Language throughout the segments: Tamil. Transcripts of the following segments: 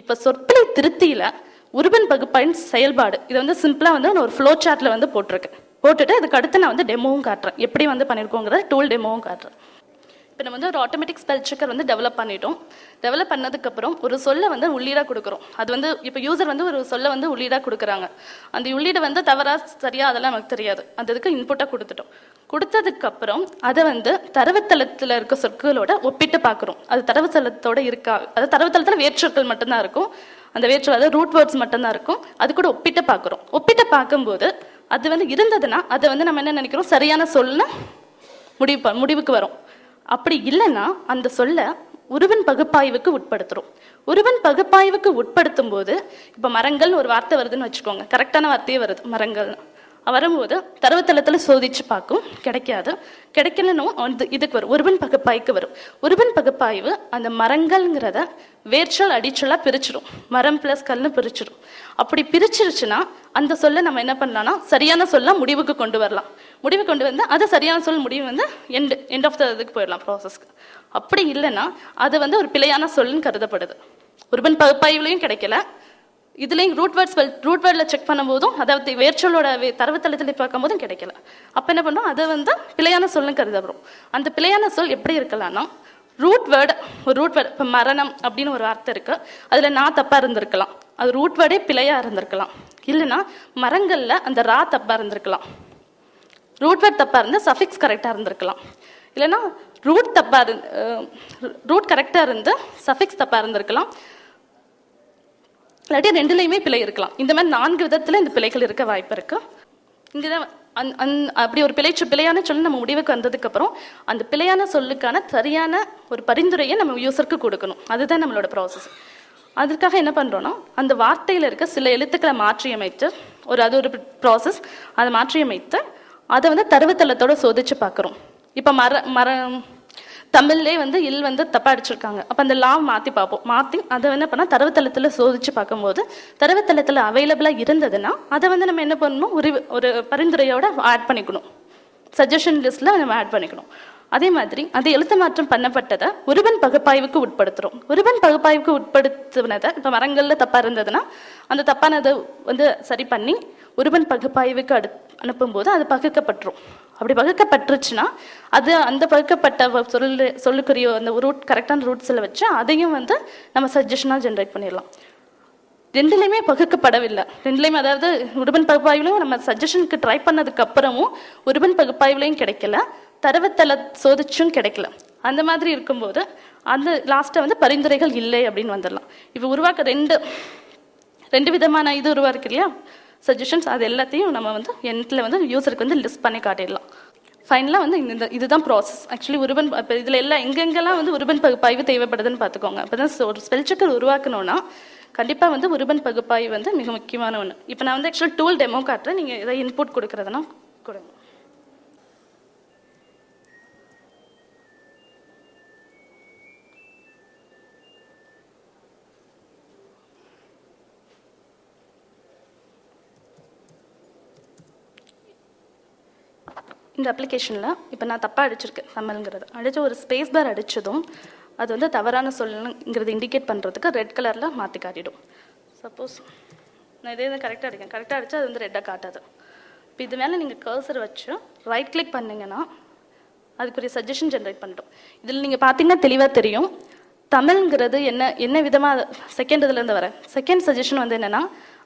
இப்போ சொற்களை திருத்தியில உருவன் பகுப்பாயின் செயல்பாடு. இதை வந்து சிம்பிளா வந்து நான் ஒரு ஃப்ளோ சார்ட்ல வந்து போட்டிருக்கேன். போட்டுட்டு அதுக்கு அடுத்து நான் வந்து டெமோவும் காட்டுறேன். எப்படி வந்து பண்ணியிருக்கோங்கிற டூல் டெமோவும் காட்டுறேன். இப்போ நம்ம வந்து ஒரு ஆட்டோமேட்டிக் ஸ்பெல் செக்கர் வந்து டெவலப் பண்ணிட்டோம். டெவலப் பண்ணதுக்கப்புறம் ஒரு சொல்லை வந்து உள்ளீடாக கொடுக்குறோம். அது வந்து இப்போ யூசர் வந்து ஒரு சொல்லை வந்து உள்ளீடாக கொடுக்குறாங்க. அந்த உள்ளீடு வந்து தவறாக சரியாக அதெல்லாம் நமக்கு தெரியாது. அந்த இதுக்கு இன்புட்டாக கொடுத்துட்டோம். கொடுத்ததுக்கப்புறம் அதை வந்து தரவுத்தளத்தில் இருக்க சொற்களோட ஒப்பிட்டு பார்க்குறோம். அது தரவுத்தளத்தோட இருக்கா அது தரவுத்தளத்தில் வேற்றுக்கள் மட்டும்தான் இருக்கும். அந்த வேற்று அதாவது ரூட் வேர்ட்ஸ் மட்டும்தான் இருக்கும். அது கூட ஒப்பிட்டு பார்க்குறோம். ஒப்பிட்டு பார்க்கும்போது அது வந்து இருந்ததுன்னா அதை வந்து நம்ம என்ன நினைக்கிறோம்? சரியான சொல்ல முடிவு ப- முடிவுக்கு வரும். அப்படி இல்லைன்னா அந்த சொல்ல உருவன் பகுப்பாய்வுக்கு உட்படுத்துறோம். உருவன் பகுப்பாய்வுக்கு உட்படுத்தும் போது இப்போ மரங்கள்னு ஒரு வார்த்தை வருதுன்னு வச்சுக்கோங்க. கரெக்டான வார்த்தையே வருது மரங்கள்னு வரும்போது தரவுத்தளத்தில் சோதிச்சு பார்க்கும் கிடைக்காது. கிடைக்கலனும் வந்து இதுக்கு வரும் உருவன் பகுப்பாய்க்கு வரும். உருவன் பகுப்பாய்வு அந்த மரங்கள்ங்கிறத வேர்ச்சொல் அடிச்சலாக பிரிச்சிடும் மரம் பிளஸ் கல்னு பிரிச்சிடும் அப்படி பிரிச்சிருச்சுன்னா அந்த சொல்ல நம்ம என்ன பண்ணலாம்னா சரியான சொல்ல முடிவுக்கு கொண்டு வரலாம். முடிவு கொண்டு வந்து அது சரியான சொல் முடிவு வந்து எண்ட் எண்ட் ஆஃப் த இதுக்கு போயிடலாம் ப்ராசஸ்க்கு அப்படி இல்லைன்னா அது வந்து ஒரு பிழையான சொல்லுன்னு கருதப்படுது. உருபன் பகுப்பாய்வுலையும் கிடைக்கல. இதுலேயும் ரூட் வேர்ட்ஸ் ரூட் வேர்டில் செக் பண்ணும்போதும் அதாவது வேர்ச்சொல்லோட தரவுத்தளத்தில் பார்க்கும்போதும் கிடைக்கல. அப்போ என்ன பண்ணுறோம் அதை வந்து பிழையான சொல்லுன்னு கருதப்படும். அந்த பிழையான சொல் எப்படி இருக்கலாம்னா ரூட் வேர்டு ஒரு ரூட் வேர்டு இப்போ மரணம் அப்படின்னு ஒரு வார்த்தை இருக்குது அதில் நான் தப்பாக இருந்திருக்கலாம். அது ரூட் வேர்டே பிழையாக இருந்திருக்கலாம். இல்லைன்னா மரங்களில் அந்த ரா தப்பாக இருந்திருக்கலாம். ரூட் வேர்ட் தப்பாக இருந்து சஃபிக்ஸ் கரெக்டாக இருந்திருக்கலாம். இல்லைன்னா ரூட் தப்பாக இருந்து ரூட் கரெக்டாக இருந்து சஃபிக்ஸ் தப்பாக இருந்திருக்கலாம். இல்லாட்டி ரெண்டுலேயுமே பிழை இருக்கலாம். இந்த மாதிரி நான்கு விதத்தில் இந்த பிழைகள் இருக்க வாய்ப்பு இருக்குது இங்கே தான் அந் அந் அப்படி ஒரு பிழைச்சு பிழையான சொல்லி நம்ம முடிவுக்கு வந்ததுக்கப்புறம் அந்த பிழையான சொல்லுக்கான சரியான ஒரு பரிந்துரையை நம்ம யூசருக்கு கொடுக்கணும். அதுதான் நம்மளோட ப்ராசஸ் அதுக்காக என்ன பண்ணுறோன்னா அந்த வார்த்தையில் இருக்க சில எழுத்துக்களை மாற்றியமைத்து ஒரு அது ஒரு ப்ராசஸ் அதை மாற்றியமைத்து அதை வந்து தரவுத்தளத்தோட சோதிச்சு பார்க்குறோம். இப்போ மர மரம் தமிழ்லே வந்து இல் வந்து தப்பா அடிச்சிருக்காங்க. அப்போ அந்த லா மாற்றி பார்ப்போம். மாற்றி அதை என்ன பண்ணால் தரவுத்தளத்தில் சோதிச்சு பார்க்கும்போது தரவுத்தளத்தில் அவைலபிளாக இருந்ததுன்னா அதை வந்து நம்ம என்ன பண்ணணும்? ஒரு ஒரு பரிந்துரையோட ஆட் பண்ணிக்கணும். சஜஷன் லிஸ்ட்டில் நம்ம ஆட் பண்ணிக்கணும். அதே மாதிரி அது எழுத்து மாற்றம் பண்ணப்பட்டதை உருவன் பகுப்பாய்வுக்கு உட்படுத்துகிறோம் உருவன் பகுப்பாய்வுக்கு உட்படுத்தினதை இப்போ மரங்களில் தப்பாக இருந்ததுன்னா அந்த தப்பானதை வந்து சரி பண்ணி உருவன் பகுப்பாய்வுக்கு அடு அனுப்பும்போது அது பகுக்கப்பட்டுரும். அப்படி பகுக்கப்பட்டுருச்சுன்னா அது அந்த பகுக்கப்பட்ட சொல்லு சொல்லுக்குரிய அந்த ரூட் கரெக்டான ரூட்ஸில் வச்சு அதையும் வந்து நம்ம சஜஷனாக ஜென்ரேட் பண்ணிடலாம் ரெண்டுலையுமே பகுக்கப்படவில்லை. ரெண்டுலையுமே அதாவது உருவன் பகுப்பாய்வுலையும் நம்ம சஜஷனுக்கு ட்ரை பண்ணதுக்கு அப்புறமும் உருவன் பகுப்பாய்வுலையும் கிடைக்கல தரவுத்தள சோதிச்சும் கிடைக்கல. அந்த மாதிரி இருக்கும்போது அந்த லாஸ்ட்டை வந்து பரிந்துரைகள் இல்லை அப்படின்னு வந்துடலாம் இப்போ உருவாக்க ரெண்டு ரெண்டு விதமான இது உருவாக்கு இல்லையா? சஜஷன்ஸ் அது எல்லாத்தையும் நம்ம வந்து எண்ணில் வந்து யூசருக்கு வந்து லிஸ்ட் பண்ணி காட்டிடலாம். ஃபைனலாக வந்து இந்த இதுதான் ப்ராசஸ் ஆக்சுவலி உருவன் இப்போ இதில் எல்லாம் எங்கெங்கெல்லாம் வந்து உருவன் பகுப்பாய்வு தேவைப்படுதுன்னு பார்த்துக்கோங்க. அப்போ தான் ஒரு ஸ்பெல் செக்கர் உருவாக்கணும்னா கண்டிப்பாக வந்து உருவன் பகுப்பாய்வு வந்து மிக முக்கியமான ஒன்று இப்போ நான் வந்து ஆக்சுவலி டூல் டெமோ காட்டுறேன். நீங்கள் எதாவது இன்புட் கொடுக்குறதுனா கொடுங்க. இந்த அப்ளிகேஷனில் இப்போ நான் தப்பாக அடிச்சிருக்கேன் தமிழ்ங்கிறது. அடித்து ஒரு ஸ்பேஸ் பார் அடித்ததும் அது வந்து தவறான சொல்லுங்கிறது இண்டிகேட் பண்ணுறதுக்கு ரெட் கலரில் மாற்றி காட்டிடும். சப்போஸ் நான் இதே தான் கரெக்டாக அடிக்கேன் கரெக்டாக அடிச்சா அது வந்து ரெட்டாக காட்டாது. இப்போ இது மேலே நீங்கள் கர்சர் வச்சு ரைட் கிளிக் பண்ணிங்கன்னா அதுக்குரிய சஜஷன் ஜென்ரேட் பண்ணிட்டோம் இதில் நீங்கள் பார்த்தீங்கன்னா தெளிவாக தெரியும். தமிழ்ங்கிறது என்ன என்ன விதமாக செகண்ட் இதுலேருந்து வர செகண்ட் சஜஷன் வந்து என்னென்னா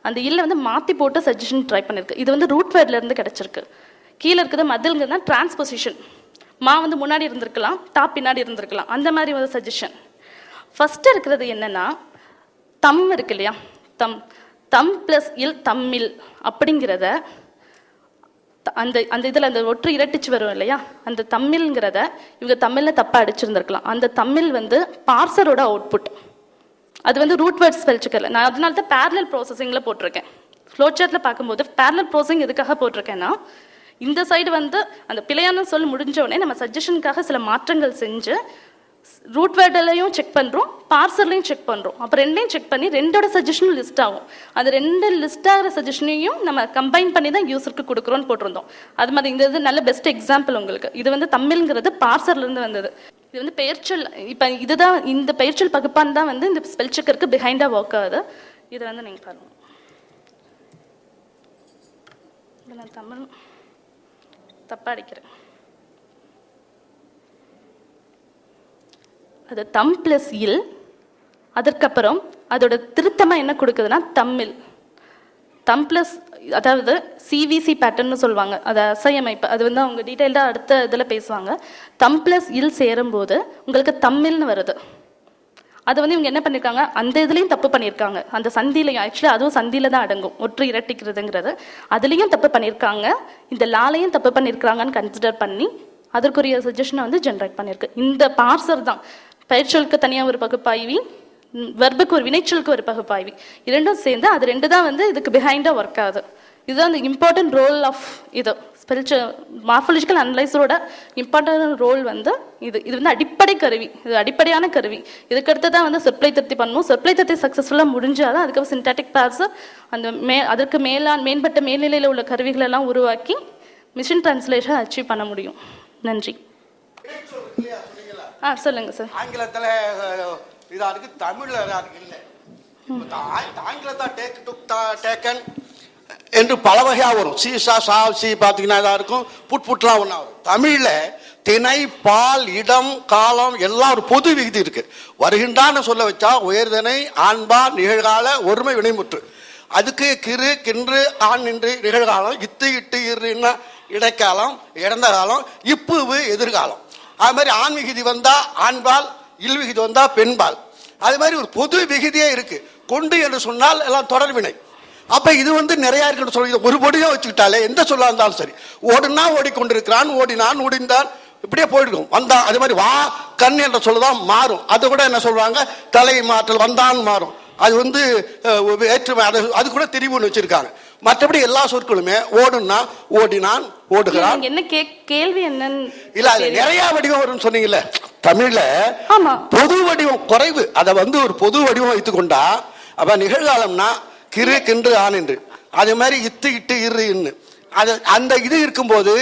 அந்த இல்ல வந்து மாற்றி போட்டு சஜஷன் ட்ரை பண்ணியிருக்கு இது வந்து ரூட் வேர்ட்லேருந்து கிடச்சிருக்கு. கீழே இருக்கிறது மதில்ங்கிறதுனா டிரான்ஸ்பொசிஷன் மா வந்து முன்னாடி இருந்திருக்கலாம் டாப் பின்னாடி இருந்திருக்கலாம். அந்த மாதிரி ஒரு சஜஷன் ஃபர்ஸ்ட் இருக்கிறது என்னன்னா தம் இருக்கு இல்லையா? தம். தம் ப்ளஸ் இல் தம்மில் அப்படிங்கிறத த- அந்த அந்த இதில் அந்த ஒற்று இரட்டிச்சு வரும் இல்லையா? அந்த தமிழ்ங்கிறத இவங்க தமிழில் தப்பாக அடிச்சிருந்துருக்கலாம். அந்த தமிழ் வந்து பார்சரோட அவுட்புட் அது வந்து ரூட் வேர்ட்ஸ் வச்சுக்கல நான் அதனால தான் பேரலல் ப்ராசஸிங்கில் போட்டிருக்கேன். ஃப்ளோ சார்ட்டில் பார்க்கும்போது பேரலல் ப்ராசஸிங் எதுக்காக போட்டிருக்கேன்னா இந்த சைடு வந்து அந்த பிழையான சொல் முடிஞ்ச உடனே நம்ம சஜஷனுக்காக சில மாற்றங்கள் செஞ்சு ரூட் வேர்டிலையும் செக் பண்ணுறோம் பார்சல்லையும் செக் பண்ணுறோம் அப்போ ரெண்டையும் செக் பண்ணி ரெண்டோட சஜஷனும் லிஸ்ட் ஆகும். அந்த ரெண்டு லிஸ்ட் ஆகிற சஜஷனையும் நம்ம கம்பைன் பண்ணி தான் யூசருக்கு கொடுக்குறோன்னு போட்டிருந்தோம். அது மாதிரி இந்த இது நல்ல பெஸ்ட் எக்ஸாம்பிள் உங்களுக்கு. இது வந்து தமிழ்ங்கிறது பார்சல்லேருந்து வந்தது. இது வந்து பெயர்ச்சல் இப்போ இதுதான் இந்த பெயர்ச்சல் பகுப்பான் தான் வந்து இந்த ஸ்பெல் செக்கருக்கு பிஹைண்டாக ஒர்க் ஆகுது. இதை வந்து நீங்கள் பாருங்கள் நான் தமிழ் தப்பாக அடிக்கிறேன். அது தம் ப்ளஸ் இல் அதற்கப்புறம் அதோட திருத்தமாக என்ன கொடுக்குதுன்னா தமிழ் தம் ப்ளஸ் அதாவது சிவிசி பேட்டர்ன்னு சொல்லுவாங்க. அது அசையமைப்பு அது வந்து அவங்க டீட்டெயில்டாக அடுத்த இதில் பேசுவாங்க. தம் ப்ளஸ் இல் சேரும்போது உங்களுக்கு தமிழ்னு வருது. அதை வந்து இவங்க என்ன பண்ணியிருக்காங்க அந்த இதுலேயும் தப்பு பண்ணியிருக்காங்க அந்த சந்திலையும் ஆக்சுவலி அதுவும் சந்தியில் தான் அடங்கும். ஒற்று இரட்டிக்கிறதுங்கிறது. அதுலேயும் தப்பு பண்ணியிருக்காங்க இந்த லாலையும் தப்பு பண்ணியிருக்காங்கன்னு கன்சிடர் பண்ணி அதற்குரிய சஜஷனை வந்து ஜென்ரேட் பண்ணியிருக்கு இந்த பார்சர் தான். பயிற்சொலுக்கு தனியாக ஒரு பகுப்பாய்வி வெர்புக்கு ஒரு வினைச்சொலுக்கு ஒரு பகுப்பாய்வி. இரண்டும் சேர்ந்து அது ரெண்டு தான் வந்து இதுக்கு பிஹைண்டாக ஒர்க் ஆகுது. இதுதான் அந்த இம்பார்ட்டன்ட் ரோல் ஆஃப் இது. ஸ்பெல்ச்ச மார்ஃபலாஜிக்கல் அனலைஸரோட இம்பார்ட்டன்ட் ரோல் வந்து இது. இது வந்து அடிப்படை கருவி. இது அடிப்படையான கருவி. இதுக்கடுத்து தான் வந்து சொற்களை திருத்தி பண்ணணும் சொற்களை திருத்தி சக்ஸஸ்ஃபுல்லாக முடிஞ்சாதான் அதுக்கப்புறம் சின்டாட்டிக் பார்சர் அந்த மே அதற்கு மேலான் மேம்பட்ட மேல்நிலையில் உள்ள கருவிகள் எல்லாம் உருவாக்கி மிஷின் டிரான்ஸ்லேஷன் அச்சீவ் பண்ண முடியும். நன்றி. ஆ சொல்லுங்கள் சார் ஆங்கிலத்துல அஹ், இதா இருக்கு தமிழ்ல இதா இருக்கு இல்ல. இப்ப தா- ஆ- ஆங்கிலத்தா டேக் டுக் டேக்கன் என்று பல வகையாக வரும். சீசா சா சி பார்த்தீங்கன்னா இருக்கும். புட் புட்லாம் ஒன்றா வரும். தமிழில் திணை பால் இடம் காலம் எல்லாம் ஒரு பொது விகுதி இருக்கு. வருகின்றான்னு சொல்ல வச்சா உயர்தனை ஆண்பா நிகழ்கால ஒருமை வினைமுற்று அதுக்கு கிறு கின்று ஆண் நின்று நிகழ்காலம் இத்து இட்டு இருன்னா இடைக்காலம் இறந்த காலம் இப்புவு எதிர்காலம். அது மாதிரி ஆண் விகுதி வந்தால் ஆண்பால் இல் விகுதி வந்தால் பெண்பால். அது மாதிரி ஒரு பொது விகுதியே இருக்குது கொண்டு என்று சொன்னால் எல்லாம் தொடர்வினை அப்ப இது வந்து நிறைய இருக்குன்னு சொல்லி ஒரு பொடியோ வச்சுக்கிட்டாலே எந்த சொல்லா இருந்தாலும் சரி. ஓடுனா ஓடிக்கொண்டிருக்கிறான் ஓடினான் ஓடிந்தான் இப்படியே போயிடும் வந்தான் அதே மாதிரி வா கண் என்ற சொல்லுதான் மாறும். அது கூட என்ன சொல்றாங்க? தலை மாற்றல் வந்தான் மாறும். அது வந்து அஹ், வேற்றுமை அது அது கூட திரிவுன்னு வச்சிருக்காங்க. மற்றபடி எல்லா சொற்களுமே ஓடுனா ஓடினான் ஓடுகிறான். என்ன கேள்வி என்னன்னு இல்ல அது நிறைய வடிவம் வரும்னு சொன்னீங்கல்ல. தமிழ்ல. பொது வடிவம் குறைவு. அதை வந்து ஒரு பொது வடிவம் வைத்துக்கொண்டா அப்ப நிகழ்காலம்னா கிறு கின்று ஆன் என்று. அதே மாதிரி இத்து இட்டு இரு இன்னு. அது அந்த இது இருக்கும்போது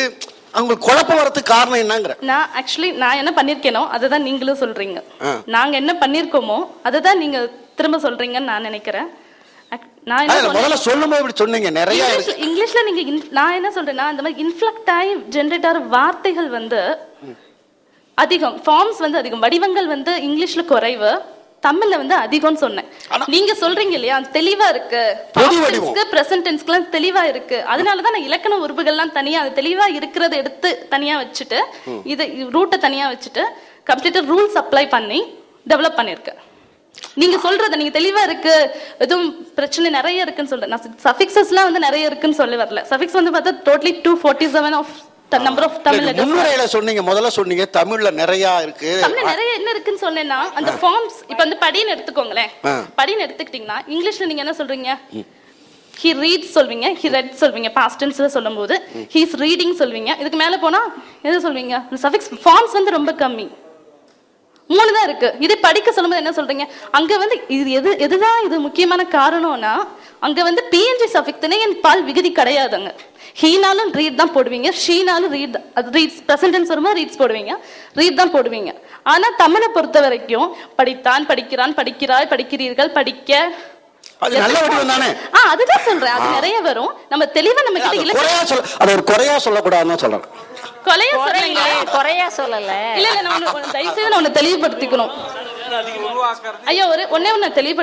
அவங்களுக்கு குழப்பம் வரதுக்கு காரணம் என்னங்கிற? நான் ஆக்சுவலி நான் என்ன பண்ணிருக்கேனோ அதை தான் நீங்களும் சொல்றீங்க. நாங்க என்ன பண்ணிருக்கோமோ அதை தான் நீங்க திரும்ப சொல்றீங்கன்னு நான் நினைக்கிறேன். நான் முதல்ல சொல்லும் போது இப்படி சொன்னீங்க நிறைய இங்கிலீஷ்ல- நீங்க நான் என்ன சொல்றேன்னா அந்த மாதிரி இன்ஃபிளக்ட் ஆகி ஜென்ரேட் ஆகிற வார்த்தைகள் வந்து அதிகம் ஃபார்ம்ஸ் வந்து அதிகம் வடிவங்கள் வந்து இங்கிலீஷ்ல குறைவு. தமிழ்ல வந்து அதிகம்னு சொன்னேன். நீங்க சொல்றீங்க இல்லையா? தெளிவா இருக்கு. பிரசன்ட் டென்ஸ்க்குலாம் தெளிவா இருக்கு. அதனால தான் நான் இலக்கண உறுப்புகள்லாம் தனியா அது தெளிவா இருக்கிறத எடுத்து தனியா வச்சுட்டு இது ரூட்டை தனியா வச்சுட்டு கம்ப்ளீட்டா ரூல்ஸ் அப்ளை பண்ணி டெவலப் பண்ணியிருக்கேன். நீங்க சொல்றது நீங்க தெளிவா இருக்கு. எதுவும் பிரச்சனை நிறைய இருக்குன்னு சொல்றேன். நான் சஃபிக்ஸஸ்லாம் வந்து நிறைய இருக்குன்னு சொல்ல வரல. சஃபிக்ஸ் வந்து பார்த்தா totally two forty seven of number of Tamil. முன்னுரையில சொன்னீங்க முதல்ல சொன்னீங்க தமிழ்ல நிறைய இருக்கு. தமிழ்ல நிறைய என்ன இருக்குன்னு சொன்னேன்னா அந்த ஃபார்ம்ஸ் இப்போ வந்து படின்னு எடுத்துக்கோங்களேன். படின்னு எடுத்துக்கிட்டீங்கன்னா இங்கிலீஷ்ல நீங்க என்ன சொல்றீங்க? ஹி ரீட் சொல்வீங்க ஹி ரெட் சொல்வீங்க. பாஸ்ட் டென்ஸ்ல சொல்லும்போது ஹீஸ் ரீடிங் சொல்வீங்க. இதுக்கு மேல போனா எது சொல்வீங்க? சஃபிக்ஸ் ஃபார்ம்ஸ் வந்து ரொம்ப கம்மி. மூணு தான் இருக்கு. இதே படிக்க சொல்லும்போது என்ன சொல்றீங்க? அங்க வந்து இது எது எதுதான் இது முக்கியமான காரணம்னா அங்க வந்து பிஎன்ஜி சஃபிக் திணையன் பால் விகுதி கிடையாதுங்க. ஹீனாலும் ரீட் தான் போடுவீங்க ஷீனாலும் ரீட் அது ரீட்ஸ் ப்ரெசன்டென்ஸ் வரும்போது ரீட்ஸ் போடுவீங்க? ரீட் தான் போடுவீங்க. ஆனா தமிழை பொறுத்த வரைக்கும் படித்தான் படிக்கிறான் படிக்கிறாய் படிக்கிறீர்கள் படிக்க. அது நல்ல வடிவம் தானே? ஆ அதுதான் சொல்றேன். அது நிறைய வரும். நம்ம தெளிவா நம்ம கிட்ட குறையா சொல்ல அது ஒரு குறையா சொல்லக்கூடாதுன்னு சொல்றேன். கொலைய சொல்றீங்க குறைய- குறையா சொல்லல. இல்ல இல்ல நான் ஒண்ணு- ஒண்ணு தயவு செய்து நான் ஒண்ணு தெளிவுபடுத்திக்கணும் ஐயா ஒரு ஒன்னே ஒண்ணு தெளிவுபடுத்த